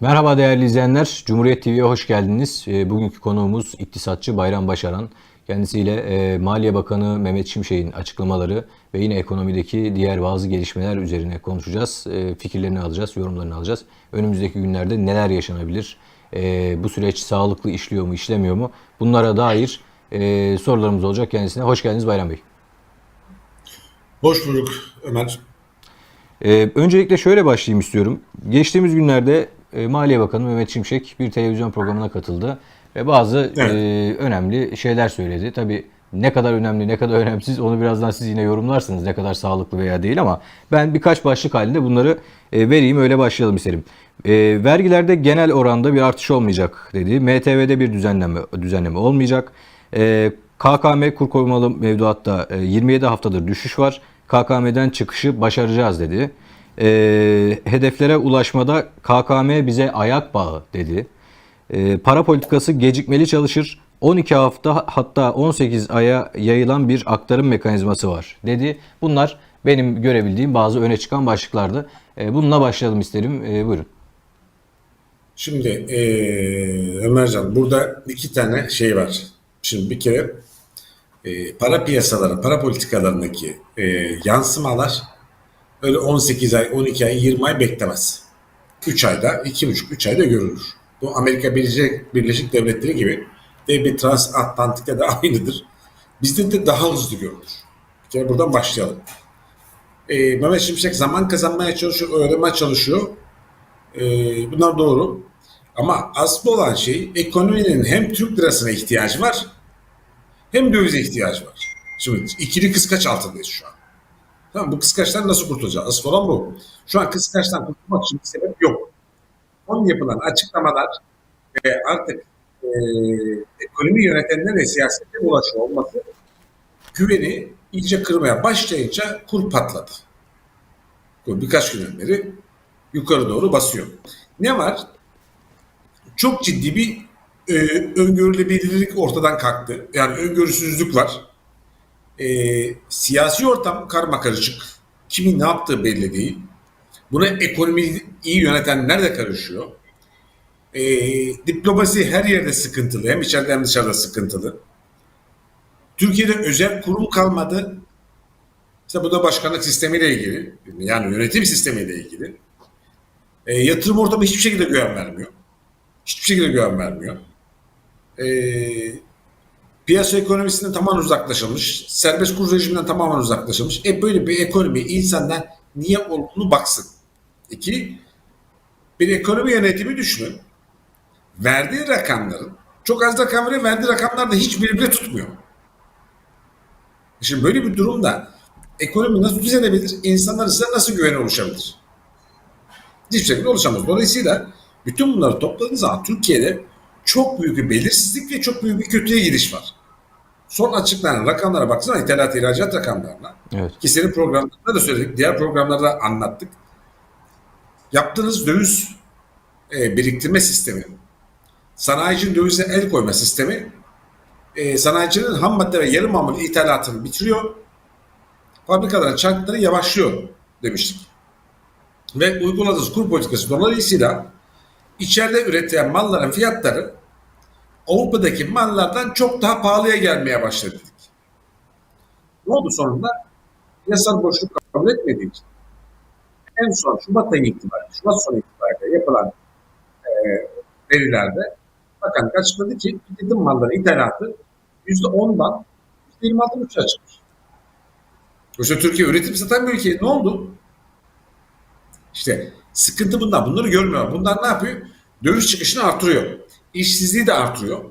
Merhaba değerli izleyenler, Cumhuriyet TV'ye hoş geldiniz. E, Bugünkü konuğumuz iktisatçı Bayram Başaran. Kendisiyle e, Maliye Bakanı Mehmet Şimşek'in açıklamaları ve yine ekonomideki diğer bazı gelişmeler üzerine konuşacağız. E, Fikirlerini alacağız, yorumlarını alacağız. Önümüzdeki günlerde neler yaşanabilir? E, Bu süreç sağlıklı işliyor mu, işlemiyor mu? Bunlara dair e, sorularımız olacak kendisine. Hoş geldiniz Bayram Bey. Hoş bulduk Ömer. Ee, öncelikle şöyle başlayayım istiyorum. Geçtiğimiz günlerde e, Maliye Bakanı Mehmet Şimşek bir televizyon programına katıldı ve bazı Evet. e, önemli şeyler söyledi. Tabii ne kadar önemli, ne kadar önemsiz onu birazdan siz yine yorumlarsınız ne kadar sağlıklı veya değil ama ben birkaç başlık halinde bunları e, vereyim öyle başlayalım isterim. E, vergilerde genel oranda bir artış olmayacak dedi. MTV'de bir düzenleme düzenleme olmayacak. E, KKM kur korumalı mevduatta e, 27 haftadır düşüş var. KKM'den çıkışı başaracağız dedi. E, hedeflere ulaşmada KKM bize ayak bağı dedi. E, para politikası gecikmeli çalışır. 12 hafta hatta 18 aya yayılan bir aktarım mekanizması var dedi. Bunlar benim görebildiğim bazı öne çıkan başlıklardı. E, bununla başlayalım isterim. E, buyurun. Şimdi eee Ömercan burada iki tane şey var. Şimdi bir kere eee, para piyasaları, para politikalarındaki eee, yansımalar öyle 18 ay, 12 ay, 20 ay beklemez. 3 ayda, 2,5-3 ayda görülür. Bu Amerika Birleşik, Birleşik Devletleri gibi ve bir transatlantikte de aynıdır. Bizde de daha hızlı görülür. Bir kere buradan başlayalım. Eee Mehmet Şimşek zaman kazanmaya çalışıyor, öğrenmeye çalışıyor. Ee, bunlar doğru. Ama asıl olan şey ekonominin hem Türk lirasına ihtiyacı var hem dövize ihtiyacı var. Şimdi ikili kıskaç altındayız şu an. Tamam bu kıskaçtan nasıl kurtulacağız? Asıl olan bu. Şu an kıskaçtan kurtulmak için bir sebep yok. Onun yapılan açıklamalar ve artık e, ekonomi yönetenler ve siyasete ulaşıyor olması güveni iyice kırmaya başlayınca kur patladı. Bu birkaç günden beri yukarı doğru basıyor. Ne var? Çok ciddi bir e, öngörülebilirlik ortadan kalktı. Yani öngörüsüzlük var. E, siyasi ortam karma karışık. Kimin ne yaptığı belli değil. Buna ekonomiyi iyi yönetenler de karışıyor. E, diplomasi her yerde sıkıntılı. Hem içeride hem dışarıda sıkıntılı. Türkiye'de özel kurum kalmadı. İşte bu da başkanlık sistemiyle ilgili. Yani yönetim sistemiyle ilgili. E, yatırım ortamı hiçbir şekilde güven vermiyor. Hiçbir şekilde güven vermiyor. E, piyasa ekonomisinden tamamen uzaklaşılmış. Serbest kur rejiminden tamamen uzaklaşılmış. E böyle bir ekonomi insanlar niye olduğunu baksın. İki, bir ekonomi yönetimi düşünün. Verdiği rakamların, çok az rakam veriyor, verdiği rakamlar da hiçbiri bile tutmuyor. Şimdi böyle bir durumda ekonomi nasıl düzelebilir? İnsanlar size nasıl güven oluşabilir? hiçbir şekilde oluşamaz. Dolayısıyla bütün bunları topladığınız zaman Türkiye'de çok büyük bir belirsizlik ve çok büyük bir kötüye gidiş var. Son açıklanan rakamlara baksana ithalat ihracat rakamlarına. Evet. Ki senin programlarında da söyledik, diğer programlarda anlattık. Yaptığınız döviz e, biriktirme sistemi, sanayicinin dövize el koyma sistemi, e, sanayicinin ham madde ve yarı mamul ithalatını bitiriyor, fabrikaların çarkları yavaşlıyor demiştik ve uyguladığınız kur politikası dolayısıyla içeride üretilen malların fiyatları Avrupa'daki mallardan çok daha pahalıya gelmeye başladı. dedik. Ne oldu sonunda? Yasal boşluk kabul etmediği en son Şubat ayı itibariyle, Şubat sonu itibariyle yapılan e, verilerde bakanlık açıkladı ki tüketim malları ithalatı %10'dan %26 uçağa çıkmış. Oysa Türkiye üretim satan bir ülke. Ne oldu? İşte sıkıntı bundan. Bunları görmüyor. Bundan ne yapıyor? Döviz çıkışını artırıyor. İşsizliği de artırıyor.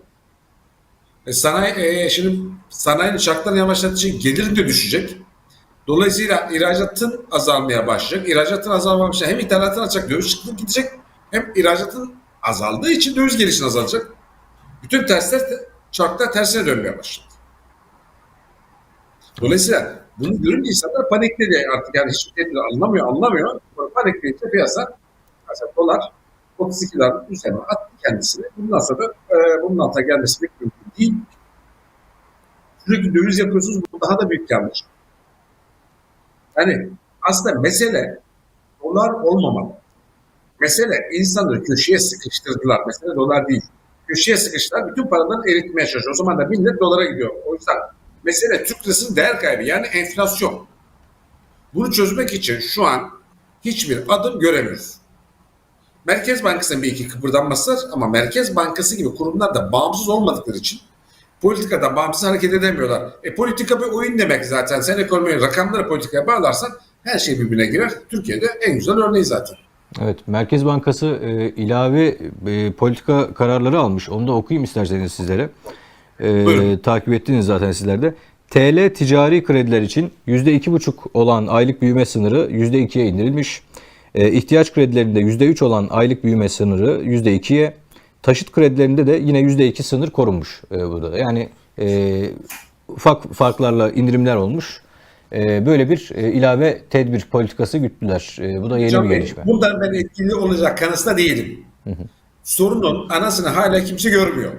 E, sanayi, e, şimdi sanayinin şartlarını yavaşlattığı için gelirin de düşecek. Dolayısıyla ihracatın azalmaya başlayacak. İhracatın azalmaya başlayacak. Hem ithalatın artacak, döviz çıktığı gidecek. Hem ihracatın azaldığı için döviz gelişin azalacak. Bütün tersler, çarklar tersine dönmeye başladı. Dolayısıyla bunu görünce insanlar panikledi artık yani hiçbir şey anlamıyor anlamıyor. Panikleyince piyasa mesela dolar 32 dolar üzerine attı kendisini. Bundan sonra e, bunun altına gelmesi pek mümkün değil. Sürekli döviz yapıyorsunuz bu daha da büyük yanlış. Yani aslında mesele dolar olmamalı. Mesele insanları köşeye sıkıştırdılar. Mesele dolar değil. Köşeye sıkıştılar. Bütün paralarını eritmeye çalışıyor. O zaman da millet dolara gidiyor. O yüzden mesele Türk lirasının değer kaybı. Yani enflasyon. Bunu çözmek için şu an hiçbir adım göremiyoruz. Merkez Bankası'nın bir iki kıpırdanması ama Merkez Bankası gibi kurumlar da bağımsız olmadıkları için politikada bağımsız hareket edemiyorlar. E politika bir oyun demek zaten. Sen ekonomiyi rakamları politikaya bağlarsan her şey birbirine girer. Türkiye'de en güzel örneği zaten. Evet, Merkez Bankası e, ilave e, politika kararları almış. Onu da okuyayım isterseniz sizlere. E, Buyurun. takip ettiniz zaten sizler de. TL ticari krediler için %2,5 olan aylık büyüme sınırı %2'ye indirilmiş. E, ihtiyaç kredilerinde %3 olan aylık büyüme sınırı %2'ye. Taşıt kredilerinde de yine %2 sınır korunmuş e, burada da. Yani e, ufak farklarla indirimler olmuş. Böyle bir ilave tedbir politikası güttüler. Bu da yeni Can bir gelişme. Bundan ben etkili olacak kanısında değilim. Sorunun anasını hala kimse görmüyor.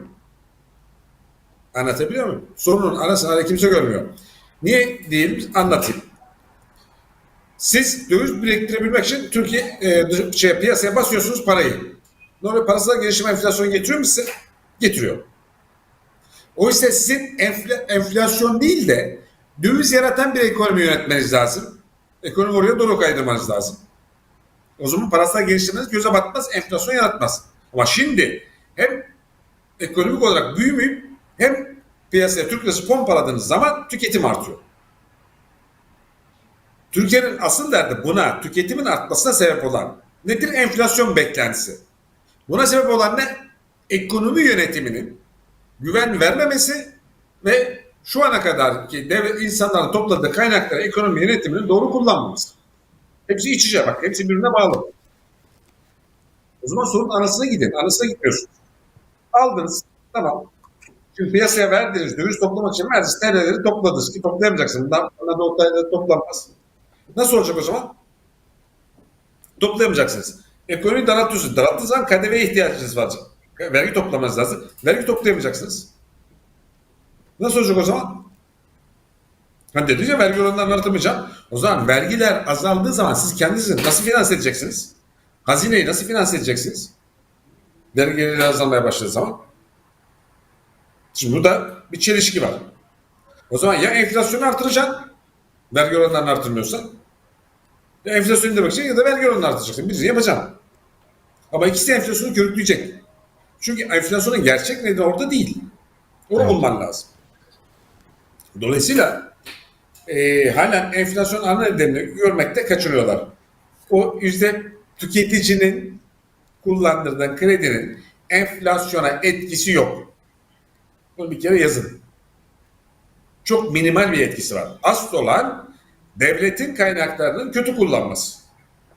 Anlatabiliyor muyum? Sorunun anasını hala kimse görmüyor. Niye diyelim anlatayım. Siz döviz biriktirebilmek için Türkiye e, şey, piyasaya basıyorsunuz parayı. Normal parasal gelişim enflasyon getiriyor mu? Getiriyor. Oysa sizin enfla- enflasyon değil de döviz yaratan bir ekonomi yönetmeniz lazım. Ekonomi oraya doğru kaydırmanız lazım. O zaman parasal geliştirmeniz göze batmaz, enflasyon yaratmaz. Ama şimdi hem ekonomik olarak büyümeyip hem piyasaya Türk lirası pompaladığınız zaman tüketim artıyor. Türkiye'nin asıl derdi buna, tüketimin artmasına sebep olan nedir? Enflasyon beklentisi. Buna sebep olan ne? Ekonomi yönetiminin güven vermemesi ve şu ana kadar ki devlet insanların topladığı kaynakları ekonomi yönetiminin doğru kullanmaması. Hepsi iç içe bak. Hepsi birbirine bağlı. O zaman sorun anasına gidin. Anasına gitmiyorsunuz. Aldınız. Tamam. Şimdi piyasaya verdiniz. Döviz toplamak için verdiniz. TL'leri topladınız ki toplayamayacaksınız. Bundan sonra da o TL toplanmaz. Nasıl olacak o zaman? Toplayamayacaksınız. Ekonomiyi daraltıyorsunuz. Daralttığınız zaman KDV'ye ihtiyacınız var. Vergi toplamanız lazım. Vergi toplayamayacaksınız. Nasıl olacak o zaman? Hani dediniz vergi oranlarını artırmayacağım. O zaman vergiler azaldığı zaman siz kendinizi nasıl finanse edeceksiniz? Hazineyi nasıl finanse edeceksiniz? Vergi azalmaya başladığı zaman. Şimdi burada bir çelişki var. O zaman ya enflasyonu artıracaksın, vergi oranlarını artırmıyorsan, ya enflasyonu indirmek ya da vergi oranını artıracaksın. Birini yapacaksın. Ama ikisi de enflasyonu körükleyecek. Çünkü enflasyonun gerçek nedeni orada değil. Onu Evet. bulman lazım. Dolayısıyla e, halen enflasyon ana nedenini görmekte kaçırıyorlar. O yüzde tüketicinin kullandırdığı kredinin enflasyona etkisi yok. Bunu bir kere yazın. Çok minimal bir etkisi var. Asıl olan devletin kaynaklarının kötü kullanması.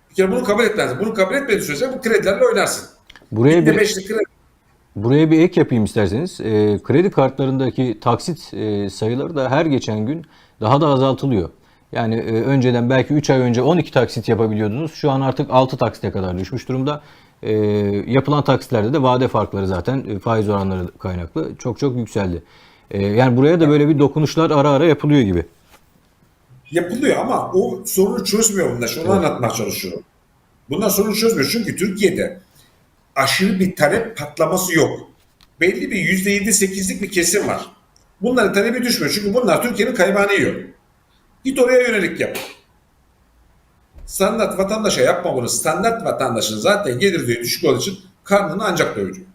Bir kere bunu kabul etmez. Bunu kabul etmediği sürece bu kredilerle oynarsın. Buraya Bir kredi buraya bir ek yapayım isterseniz. E, kredi kartlarındaki taksit e, sayıları da her geçen gün daha da azaltılıyor. Yani e, önceden belki 3 ay önce 12 taksit yapabiliyordunuz. Şu an artık 6 taksite kadar düşmüş durumda. E, yapılan taksitlerde de vade farkları zaten e, faiz oranları kaynaklı çok çok yükseldi. E, yani buraya da böyle bir dokunuşlar ara ara yapılıyor gibi. yapılıyor ama o sorunu çözmüyor bunlar. Şunu anlatmaya çalışıyorum. Bunlar sorunu çözmüyor. Çünkü Türkiye'de aşırı bir talep patlaması yok. Belli bir yüzde yedi sekizlik bir kesim var. Bunların talebi düşmüyor. Çünkü bunlar Türkiye'nin kaybağını yiyor. Git oraya yönelik yap. Standart vatandaşa yapma bunu. Standart vatandaşın zaten gelir düzeyi düşük olduğu için karnını ancak doyuruyor.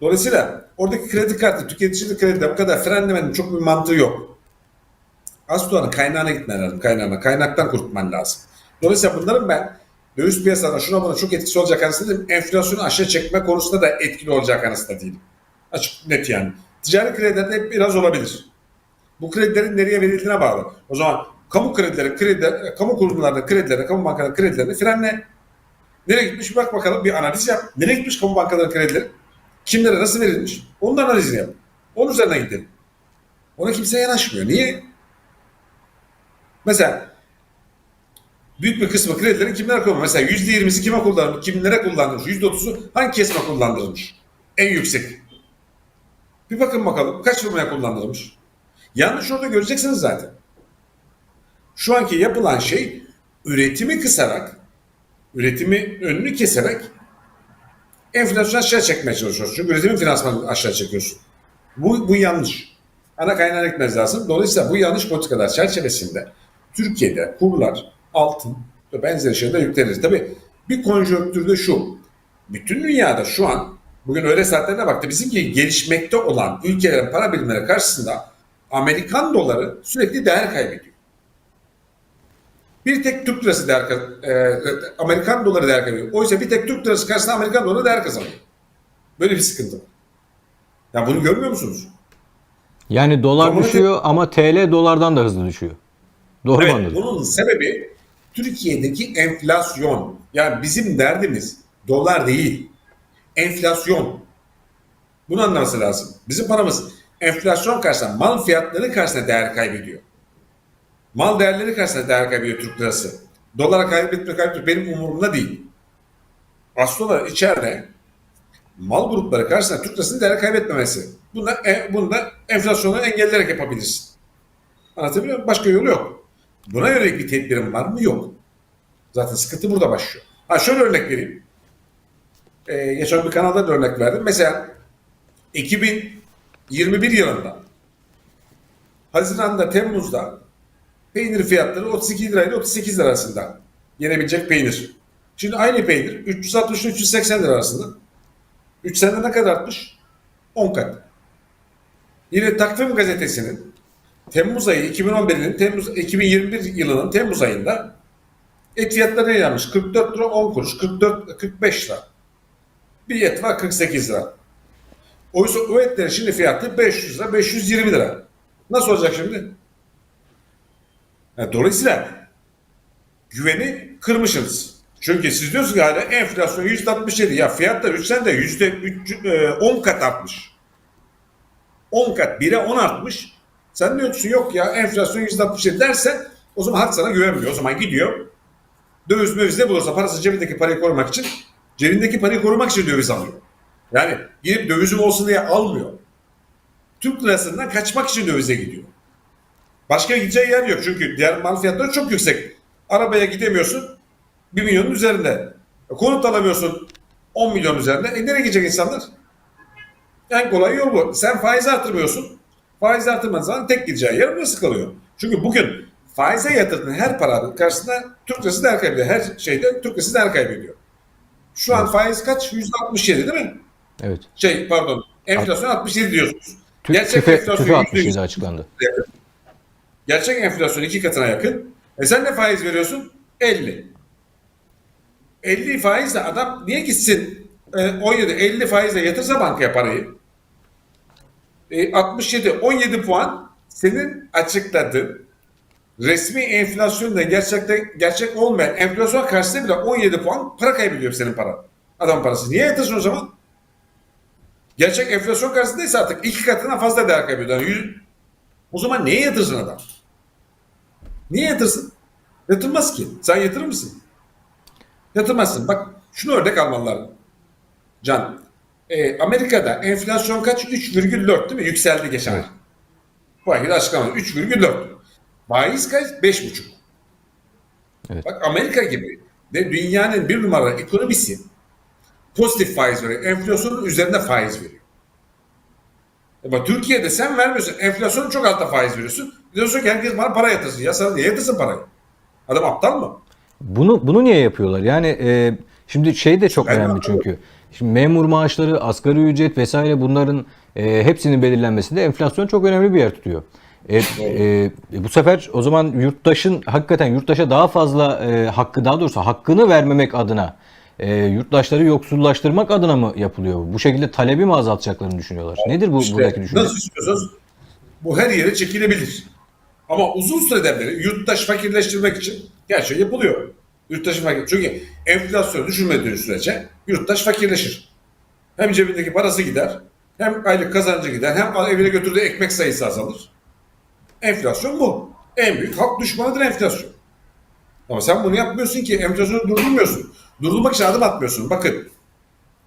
Dolayısıyla oradaki kredi kartı, tüketici kredide bu kadar frenlemenin çok bir mantığı yok. Aslanın kaynağına gitmen lazım. Kaynağına. Kaynaktan kurtulman lazım. Dolayısıyla bunların ben döviz piyasalarına şuna buna çok etkisi olacak anısında değilim. Enflasyonu aşağı çekme konusunda da etkili olacak anısında değilim. Açık net yani. Ticari kredilerde biraz olabilir. Bu kredilerin nereye verildiğine bağlı. O zaman kamu kredileri, krediler, kamu kurumlarının kredileri, kamu bankalarının kredilerini frenle. Nereye gitmiş bak bakalım bir analiz yap. Nereye gitmiş kamu bankalarının kredileri? Kimlere nasıl verilmiş? Onun analizini yap. Onun üzerine gidelim. Ona kimse yanaşmıyor. Niye? Mesela büyük bir kısmı kredilerin kimlere kullanılmış? Mesela yüzde yirmisi kime kullanılmış? Kimlere kullanılmış? Yüzde otuzu hangi kesime kullandırılmış? En yüksek. Bir bakın bakalım kaç firmaya kullandırılmış? Yanlış orada göreceksiniz zaten. Şu anki yapılan şey üretimi kısarak üretimi önünü keserek enflasyonu aşağı çekmeye çalışıyorsun. Çünkü üretimin finansmanını aşağı çekiyorsun. Bu, bu yanlış. Ana kaynağına gitmez lazım. Dolayısıyla bu yanlış politikalar çerçevesinde Türkiye'de kurlar, altın ve benzeri şeyler yüklenir. Tabii bir konjonktürde şu. Bütün dünyada şu an bugün öyle saatlerine baktı. Bizim gibi gelişmekte olan ülkelerin para birimleri karşısında Amerikan doları sürekli değer kaybediyor. Bir tek Türk lirası değer e, Amerikan doları değer kaybediyor. Oysa bir tek Türk lirası karşısında Amerikan doları değer kazanıyor. Böyle bir sıkıntı var. Ya bunu görmüyor musunuz? Yani dolar Komünite- düşüyor ama TL dolardan da hızlı düşüyor. Doğru mu Evet, anladım? bunun sebebi Türkiye'deki enflasyon. Yani bizim derdimiz dolar değil, enflasyon. Bunu anlaması lazım. Bizim paramız enflasyon karşısında, mal fiyatları karşısında değer kaybediyor. Mal değerleri karşısında değer kaybediyor Türk lirası. Dolara kaybetme kaybetme benim umurumda değil. Asıl olarak içeride mal grupları karşısında Türk lirasının değer kaybetmemesi. Bunda, e, bunu da enflasyonu engelleyerek yapabilirsin. Anlatabiliyor muyum? Başka yolu yok. Buna yönelik bir tedbirim var mı? Yok. Zaten sıkıntı burada başlıyor. Ha şöyle örnek vereyim. Ee, geçen bir kanalda da örnek verdim. Mesela 2021 yılında Haziran'da, Temmuz'da peynir fiyatları 32 lirayla 38 lira arasında yenebilecek peynir. Şimdi aynı peynir 360 ile 380 lira arasında. 3 senede ne kadar artmış? 10 kat. Yine Takvim Gazetesi'nin Temmuz ayı 2011'in Temmuz 2021 yılının Temmuz ayında et fiyatları yanmış? 44 lira 10 kuruş, 44 45 lira. Bir et var 48 lira. Oysa o etlerin şimdi fiyatı 500 lira, 520 lira. Nasıl olacak şimdi? Dolayısıyla güveni kırmışsınız. Çünkü siz diyorsunuz ki hala enflasyon %67. Ya fiyatlar 3 senede %10 kat artmış. 10 kat 1'e 10 artmış. Sen diyorsun yok ya enflasyon %67 dersen o zaman halk sana güvenmiyor. O zaman gidiyor döviz möviz ne bulursa parası cebindeki parayı korumak için cebindeki parayı korumak için döviz alıyor. Yani gidip dövizim olsun diye almıyor. Türk lirasından kaçmak için dövize gidiyor. Başka gideceği yer yok çünkü diğer mal fiyatları çok yüksek. Arabaya gidemiyorsun 1 milyonun üzerinde. E, Konut alamıyorsun 10 milyon üzerinde. E nereye gidecek insanlar? En kolay yol bu. Sen faiz artırmıyorsun. Faiz artırmadığın zaman tek gideceği yer burası kalıyor. Çünkü bugün faize yatırdığın her paranın karşısında Türk lirası değer kaybediyor. Her şeyde Türk lirası değer kaybediyor. Şu an faiz kaç? %67 değil mi? Evet. Şey pardon. Enflasyon 67 diyorsunuz. Gerçek tüfe, enflasyon tüfe %100 67 açıklandı. yakın. Gerçek enflasyon iki katına yakın. E sen ne faiz veriyorsun? 50. 50 faizle adam niye gitsin e, 17 50 faizle yatırsa bankaya parayı e, 67 17 puan senin açıkladığın resmi enflasyonda gerçekte gerçek olmayan enflasyon karşısında bile 17 puan para kaybediyor senin paran. Adam parası. Niye yatırsın o zaman? Gerçek enflasyon karşısındaysa artık iki katından fazla değer kaybediyor. Yani yüz- o zaman niye yatırsın adam? Niye yatırsın? Yatırmaz ki. Sen yatırır mısın? Yatırmazsın. Bak şunu örnek almalılar. Can. e, Amerika'da enflasyon kaç? 3,4 değil mi? Yükseldi geçen ay. Bu ay açıklamadı. 3,4. Faiz kaç? 5,5. Evet. Bak Amerika gibi ve dünyanın bir numara ekonomisi pozitif faiz veriyor. Enflasyonun üzerinde faiz veriyor. Ama Türkiye'de sen vermiyorsun. Enflasyonun çok altta faiz veriyorsun. Diyorsun ki herkes bana para yatırsın. Ya sana niye yatırsın parayı? Adam aptal mı? Bunu bunu niye yapıyorlar? Yani e, şimdi şey de çok Ben önemli çünkü. Şimdi memur maaşları, asgari ücret vesaire bunların e, hepsinin belirlenmesinde enflasyon çok önemli bir yer tutuyor. E, e, bu sefer o zaman yurttaşın hakikaten yurttaşa daha fazla e, hakkı daha doğrusu hakkını vermemek adına e, yurttaşları yoksullaştırmak adına mı yapılıyor bu? Bu şekilde talebi mi azaltacaklarını düşünüyorlar? Nedir bu İşte buradaki düşünce? Nasıl istiyorsanız bu her yere çekilebilir. Ama uzun süreden beri yurttaş fakirleştirmek için gerçekten yapılıyor. Yurttaşı fakir. Çünkü enflasyon düşürmediği sürece yurttaş fakirleşir. Hem cebindeki parası gider, hem aylık kazancı gider, hem evine götürdüğü ekmek sayısı azalır. Enflasyon bu. En büyük halk düşmanıdır enflasyon. Ama sen bunu yapmıyorsun ki enflasyonu durdurmuyorsun. Durdurmak için adım atmıyorsun. Bakın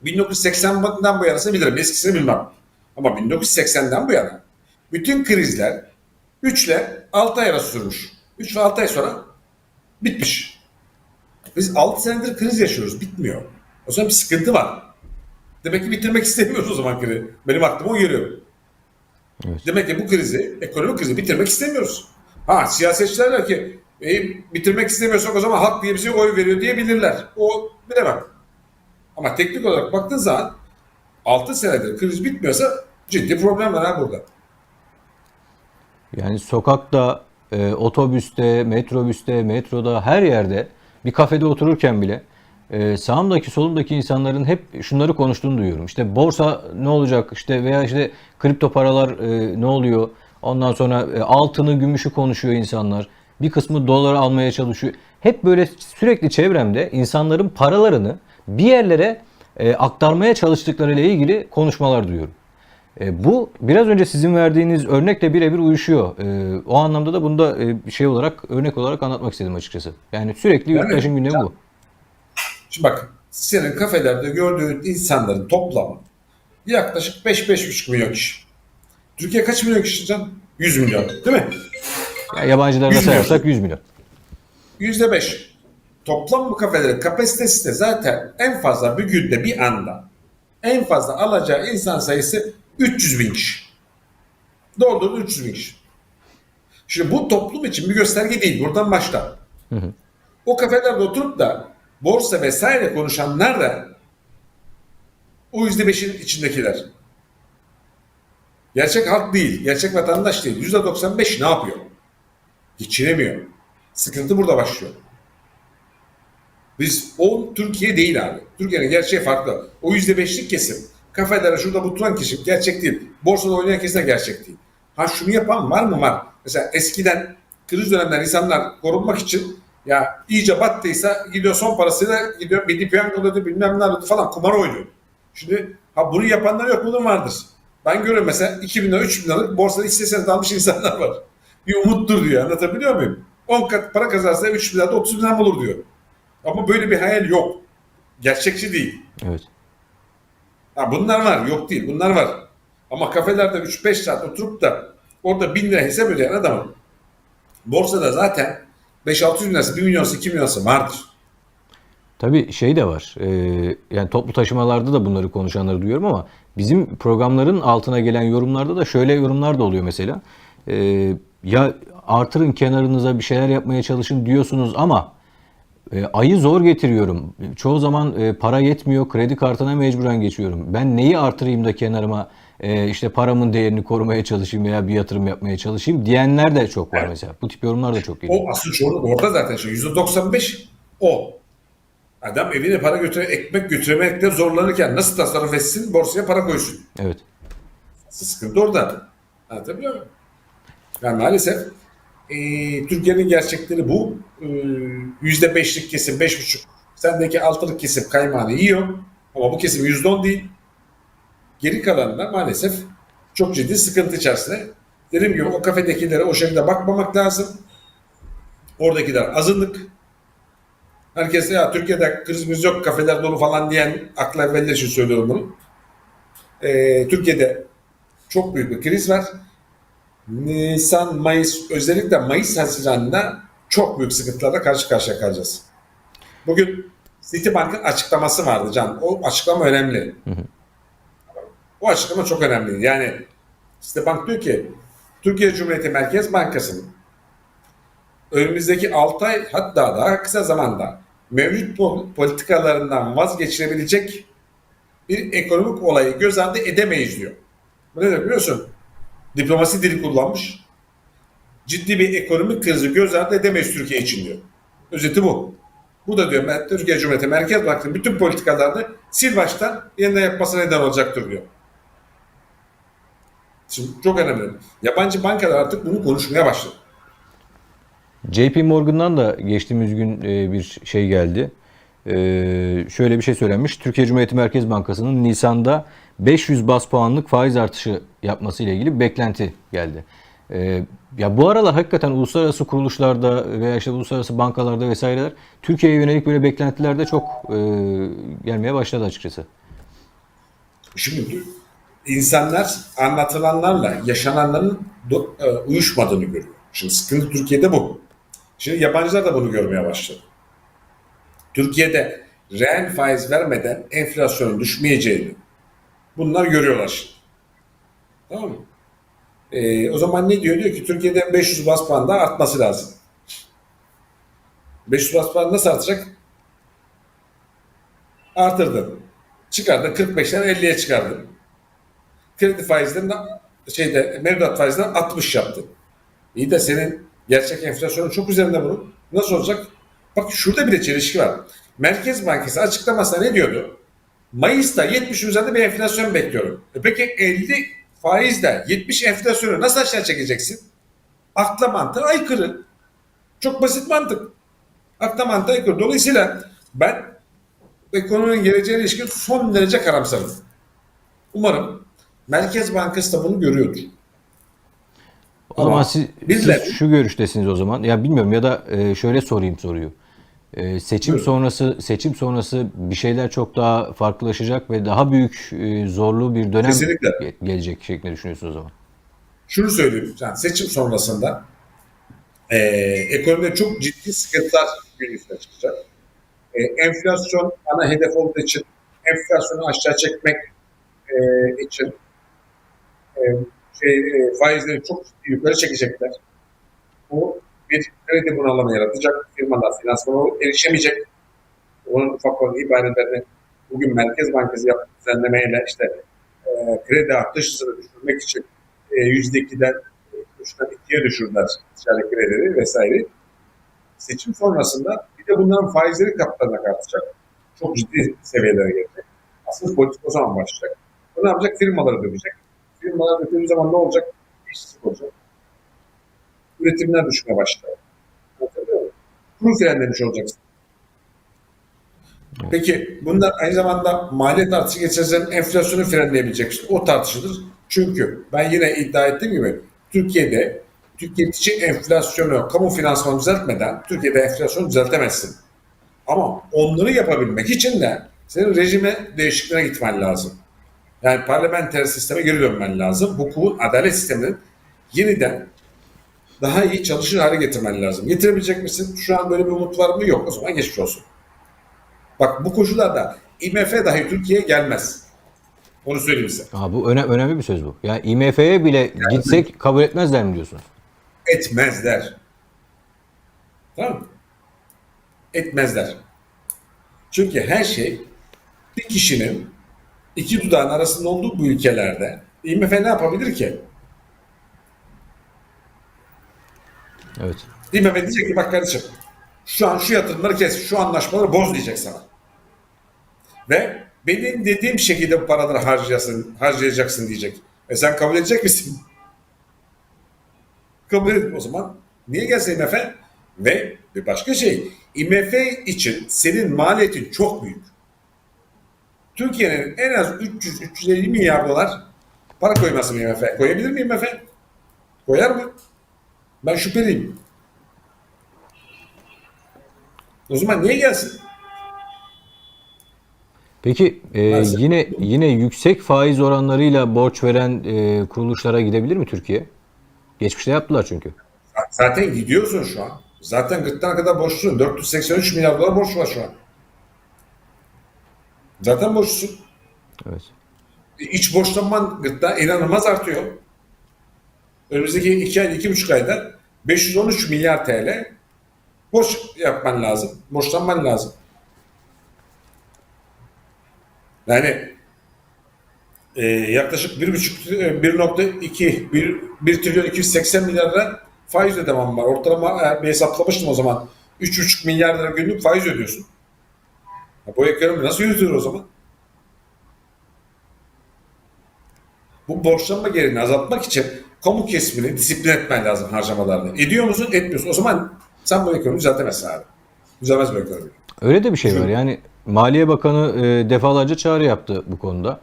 1980'den bu yanasını bilirim. Eskisini bilmem. Ama 1980'den bu yana bütün krizler 3 ile 6 ay arası sürmüş. 3 ve 6 ay sonra bitmiş. Biz 6 senedir kriz yaşıyoruz. Bitmiyor. O zaman bir sıkıntı var. Demek ki bitirmek istemiyoruz o zaman krizi. Benim aklıma o geliyor. Evet. Demek ki bu krizi, ekonomik krizi bitirmek istemiyoruz. Ha siyasetçiler ki e, bitirmek istemiyorsak o zaman halk diye bize oy veriyor diyebilirler. O bilemem. Ama teknik olarak baktığın zaman 6 senedir kriz bitmiyorsa ciddi problem var ha burada. Yani sokakta, e, otobüste, metrobüste, metroda her yerde bir kafede otururken bile e, sağımdaki solumdaki insanların hep şunları konuştuğunu duyuyorum. İşte borsa ne olacak işte veya işte kripto paralar e, ne oluyor? Ondan sonra e, altını, gümüşü konuşuyor insanlar. Bir kısmı doları almaya çalışıyor. Hep böyle sürekli çevremde insanların paralarını bir yerlere e, aktarmaya çalıştıkları ile ilgili konuşmalar duyuyorum. E, bu biraz önce sizin verdiğiniz örnekle birebir uyuşuyor. E, o anlamda da bunu da e, şey olarak örnek olarak anlatmak istedim açıkçası. Yani sürekli Yani- yurttaşın gündemi bu. Şimdi bak senin kafelerde gördüğün insanların toplamı yaklaşık 5-5,5 milyon kişi. Türkiye kaç milyon kişi can? 100 milyon değil mi? Yani yabancıları da 100 milyon. sayarsak 100 milyon. %5. Toplam bu kafelerin kapasitesi de zaten en fazla bir günde bir anda en fazla alacağı insan sayısı 300 bin kişi. Doğru 300 bin kişi. Şimdi bu toplum için bir gösterge değil. Buradan başla. O kafelerde oturup da borsa vesaire konuşanlar da o %5'in içindekiler. Gerçek halk değil. Gerçek vatandaş değil. %95 ne yapıyor? Geçinemiyor. Sıkıntı burada başlıyor. Biz o Türkiye değil abi. Türkiye'nin gerçeği farklı. O yüzde beşlik kesim. Kafelere şurada oturan kişi gerçek değil. Borsada oynayan de gerçek değil. Ha şunu yapan var mı? Var. Mesela eskiden kriz dönemler insanlar korunmak için ya iyice battıysa gidiyor son parasıyla gidiyor Milli Piyango'da bilmem ne alıyordu falan kumar oynuyor. Şimdi ha bunu yapanlar yok bunun vardır. Ben görüyorum mesela 2000 lira 3000 liralık borsada isteseniz almış insanlar var. Bir umuttur diyor anlatabiliyor muyum? 10 kat para kazansa 3 bin lirada 30 bin bulur diyor. Ama böyle bir hayal yok. Gerçekçi değil. Evet. Ha bunlar var. Yok değil. Bunlar var. Ama kafelerde 3-5 saat oturup da orada 1000 lira hesap ödeyen adamın borsada zaten 5-600 bin lirası, 1 milyonsu, 2 milyonsu vardır. Tabii şey de var. e, yani toplu taşımalarda da bunları konuşanları duyuyorum ama bizim programların altına gelen yorumlarda da şöyle yorumlar da oluyor mesela. E, ya artırın kenarınıza bir şeyler yapmaya çalışın diyorsunuz ama e, ayı zor getiriyorum. Çoğu zaman e, para yetmiyor. Kredi kartına mecburen geçiyorum. Ben neyi artırayım da kenarıma e, işte paramın değerini korumaya çalışayım veya bir yatırım yapmaya çalışayım diyenler de çok var mesela. Bu tip yorumlar da çok geliyor. O asıl çoğunluk orada zaten şey. %95 o. Adam evine para götüre, ekmek götüremekte zorlanırken nasıl tasarruf etsin borsaya para koysun. Evet. Sıkıntı orada. Anlatabiliyor muyum? Yani maalesef eee, Türkiye'nin gerçekleri bu. Eee, Yüzde beşlik kesim, beş buçuk. Sendeki altılık kesim kaymağını yiyor. Ama bu kesim yüzde on değil. Geri kalanlar maalesef çok ciddi sıkıntı içerisinde. Dediğim gibi o kafedekilere o şekilde bakmamak lazım. Oradakiler azınlık. Herkes ya Türkiye'de krizimiz yok kafeler dolu falan diyen akla evveller için söylüyorum bunu. Eee, Türkiye'de çok büyük bir kriz var. Nisan, Mayıs, özellikle Mayıs Haziran'da çok büyük sıkıntılarla karşı karşıya kalacağız. Bugün Citibank'ın açıklaması vardı Can. O açıklama önemli. O açıklama çok önemli. Yani Citibank diyor ki Türkiye Cumhuriyeti Merkez Bankası'nın önümüzdeki 6 ay hatta daha kısa zamanda mevcut pol- politikalarından vazgeçilebilecek bir ekonomik olayı göz ardı edemeyiz diyor. Bu ne demek biliyorsun? Diplomasi dili kullanmış. Ciddi bir ekonomik krizi göz ardı edemeyiz Türkiye için diyor. Özeti bu. Bu da diyor ben Türkiye Cumhuriyeti Merkez Bankası'nın bütün politikalarını sil baştan yeniden yapmasına neden olacaktır diyor. Şimdi çok önemli. Yabancı bankalar artık bunu konuşmaya başladı. JP Morgan'dan da geçtiğimiz gün e, bir şey geldi. E, şöyle bir şey söylenmiş. Türkiye Cumhuriyeti Merkez Bankası'nın Nisan'da 500 bas puanlık faiz artışı yapması ile ilgili bir beklenti geldi. E, ya bu aralar hakikaten uluslararası kuruluşlarda veya işte uluslararası bankalarda vesaireler Türkiye'ye yönelik böyle beklentiler de çok e, gelmeye başladı açıkçası. Şimdi insanlar anlatılanlarla yaşananların do- e, uyuşmadığını görüyor. Şimdi sıkıntı Türkiye'de bu. Şimdi yabancılar da bunu görmeye başladı. Türkiye'de reel faiz vermeden enflasyonun düşmeyeceğini bunlar görüyorlar şimdi. Tamam mı? Ee, o zaman ne diyor? Diyor ki Türkiye'de 500 bas puan daha artması lazım. 500 bas puan nasıl artacak? Artırdın. Çıkardın 45'ten 50'ye çıkardın. Kredi faizlerinden şeyde mevduat faizlerinden 60 yaptın. İyi de senin gerçek enflasyonun çok üzerinde bunun. Nasıl olacak? Bak şurada bile çelişki var. Merkez Bankası açıklamasında ne diyordu? Mayıs'ta 70 üzerinde bir enflasyon bekliyorum. E peki 50 faizle 70 enflasyonu nasıl aşağı çekeceksin? Akla mantığa aykırı. Çok basit mantık. Akla mantığa aykırı. Dolayısıyla ben ekonominin geleceğine ilişkin son derece karamsarım. Umarım Merkez Bankası da bunu görüyordur. O zaman Ama siz, bizler- siz şu görüştesiniz o zaman. Ya bilmiyorum ya da e, şöyle sorayım soruyu. E, seçim Buyurun. sonrası seçim sonrası bir şeyler çok daha farklılaşacak ve daha büyük e, zorlu bir dönem Kesinlikle. ge- gelecek şeklinde düşünüyorsunuz o zaman. şunu söyleyeyim. Yani seçim sonrasında eee ekonomide çok ciddi sıkıntılar gün yüzüne çıkacak. Eee, enflasyon ana hedef olduğu için enflasyonu aşağı çekmek eee, için eee, şey, eee, faizleri çok ciddi yukarı çekecekler. Bu bir kredi bunalımı yaratacak. Firmalar finansmana erişemeyecek. Onun ufak olan ibarelerini bugün Merkez Bankası yaptığı düzenlemeyle işte eee kredi artış hızını düşürmek için e, yüzde ikiden üçten ikiye düşürdüler ticari kredileri vesaire. Seçim sonrasında bir de bunların faizleri katlarına artacak. Çok ciddi seviyelere gelecek. Aslında politik o zaman başlayacak. Bu ne yapacak? Firmaları dövecek. Firmalar dövdüğü zaman ne olacak? İşsizlik olacak. Üretimler düşmeye başlayacak. Anlatabiliyor muyum? Kur frenlemiş olacaksın. Peki bunlar aynı zamanda maliyet artışı geçersen enflasyonu frenleyebilecek. O tartışılır. Çünkü ben yine iddia ettiğim gibi Türkiye'de tüketici enflasyonu, kamu finansmanı düzeltmeden Türkiye'de enflasyonu düzeltemezsin. Ama onları yapabilmek için de senin rejime değişikliğine gitmen lazım. Yani parlamenter sisteme geri dönmen lazım. Hukukun, adalet sisteminin yeniden daha iyi çalışır hale getirmen lazım. Getirebilecek misin? Şu an böyle bir umut var mı? Yok. O zaman geçmiş olsun. Bak bu koşullarda IMF dahi Türkiye'ye gelmez. Onu söyleyeyim size. Aa, bu öne- önemli bir söz bu. Yani IMF'ye bile gitsek kabul etmezler mi diyorsunuz? Etmezler. Tamam mı? Etmezler. Çünkü her şey bir kişinin iki dudağın arasında olduğu bu ülkelerde IMF ne yapabilir ki? Evet. IMF diyecek ki bak kardeşim şu an şu yatırımları kes, şu anlaşmaları boz diyecek sana. Ve benim dediğim şekilde bu paraları harcayasın, harcayacaksın diyecek. E sen kabul edecek misin? kabul edin o zaman. Niye gelsin IMF? Ve bir başka şey, IMF için senin maliyetin çok büyük. Türkiye'nin en az 300-350 milyar dolar para koyması mı IMF? Koyabilir mi IMF? Koyar mı? Ben şüpheliyim. O zaman niye gelsin? Peki e, Maalesef. yine yine yüksek faiz oranlarıyla borç veren e, kuruluşlara gidebilir mi Türkiye? Geçmişte yaptılar çünkü. Zaten gidiyorsun şu an. Zaten gırtlağına kadar borçlusun. 483 milyar dolar borç var şu an. Zaten borçlusun. Evet. İç borçlanman gırtlağı inanılmaz artıyor. Önümüzdeki 2 ay, 2,5 ayda 513 milyar TL borç yapman lazım. Borçlanman lazım. Yani e, yaklaşık 1,5 e, 1.2 1, 1 trilyon 280 milyar lira faiz ödemem var. Ortalama e, bir hesaplamıştım o zaman. 3,5 milyar lira günlük faiz ödüyorsun. Ya bu ekonomi nasıl yürütülür o zaman? Bu borçlanma gelirini azaltmak için kamu kesimini disiplin etmen lazım harcamalarını. Ediyor musun? Etmiyorsun. O zaman sen bu ekonomiyi düzeltemezsin abi. Düzelmez bu ekonomi. Öyle de bir şey var. Yani Maliye Bakanı e, defalarca çağrı yaptı bu konuda.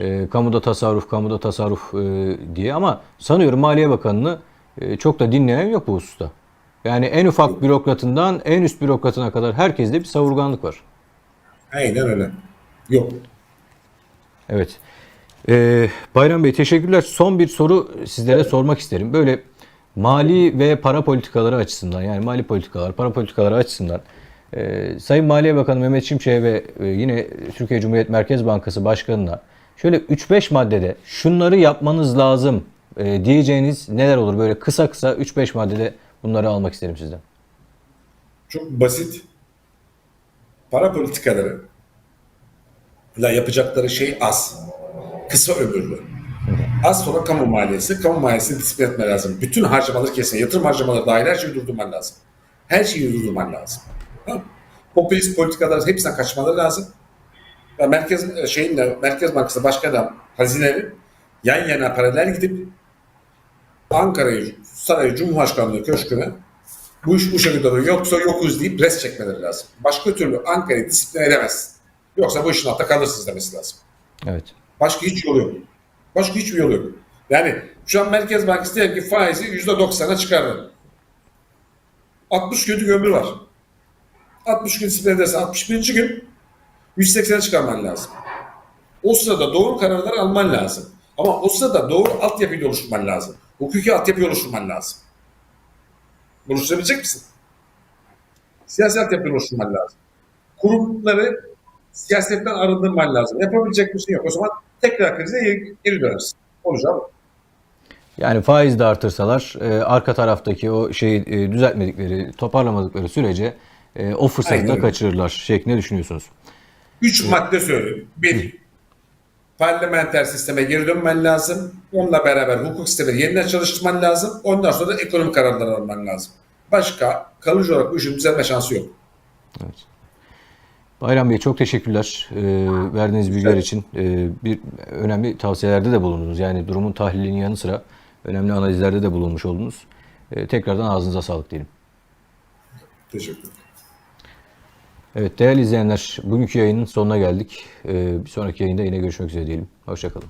E, kamuda tasarruf, kamuda tasarruf e, diye ama sanıyorum Maliye Bakanı'nı e, çok da dinleyen yok bu hususta. Yani en ufak bürokratından en üst bürokratına kadar herkeste bir savurganlık var. Aynen öyle. Yok. Evet. Ee, Bayram Bey teşekkürler. Son bir soru sizlere sormak isterim. Böyle mali ve para politikaları açısından yani mali politikalar, para politikaları açısından Ee, Sayın Maliye Bakanı Mehmet Şimşek'e ve e, yine Türkiye Cumhuriyet Merkez Bankası Başkanı'na şöyle 3-5 maddede şunları yapmanız lazım e, diyeceğiniz neler olur? Böyle kısa kısa 3-5 maddede bunları almak isterim sizden. Çok basit. Para politikaları yapacakları şey az. Kısa ömürlü. Az sonra kamu maliyesi. Kamu maliyesini disiplin etme lazım. Bütün harcamaları kesin. Yatırım harcamaları dahil her şeyi durdurman lazım. Her şeyi durdurman lazım. Popülist politikaların hepsinden kaçmaları lazım. Ve merkez şeyinle Merkez Bankası Başkanı hazinenin yan yana paralel gidip Ankara'yı, Sarayı, Cumhurbaşkanlığı Köşkü'ne bu iş bu şekilde oluyor. Yoksa yokuz deyip res çekmeleri lazım. Başka türlü Ankara'yı disiplin edemezsin. Yoksa bu işin altında kalırsınız demesi lazım. Evet. Başka hiç yolu yok. Başka hiçbir yolu yok. Yani şu an Merkez Bankası diyelim ki faizi %90'a çıkardı. 60 günlük ömrü var. 60 gün disiplin ederse 61. gün 180'e çıkarman lazım. O sırada doğru kararlar alman lazım. Ama o sırada doğru altyapıyı oluşturman lazım. Hukuki altyapıyı oluşturman lazım. Oluşturabilecek misin? Siyasi altyapıyı oluşturman lazım. Kurumları siyasetten arındırman lazım. Yapabilecek misin? Yok. O zaman tekrar krize geri geri dönersin. Olacağı bu. Yani faiz de artırsalar e, arka taraftaki o şeyi e, düzeltmedikleri, toparlamadıkları sürece e, o fırsatı Aynen da kaçırırlar şeklinde düşünüyorsunuz. Üç madde söylüyorum. Bir, parlamenter sisteme geri dönmen lazım. Onunla beraber hukuk sistemini yeniden çalıştırman lazım. Ondan sonra da ekonomik kararlar alman lazım. Başka kalıcı olarak bu işin düzelme şansı yok. Evet. Bayram Bey çok teşekkürler e, verdiğiniz bilgiler için. E, bir önemli tavsiyelerde de bulundunuz. Yani durumun tahlilinin yanı sıra önemli analizlerde de bulunmuş oldunuz. E, tekrardan ağzınıza sağlık diyelim. Teşekkür ederim. Evet değerli izleyenler bugünkü yayının sonuna geldik. E, bir sonraki yayında yine görüşmek üzere diyelim. Hoşçakalın.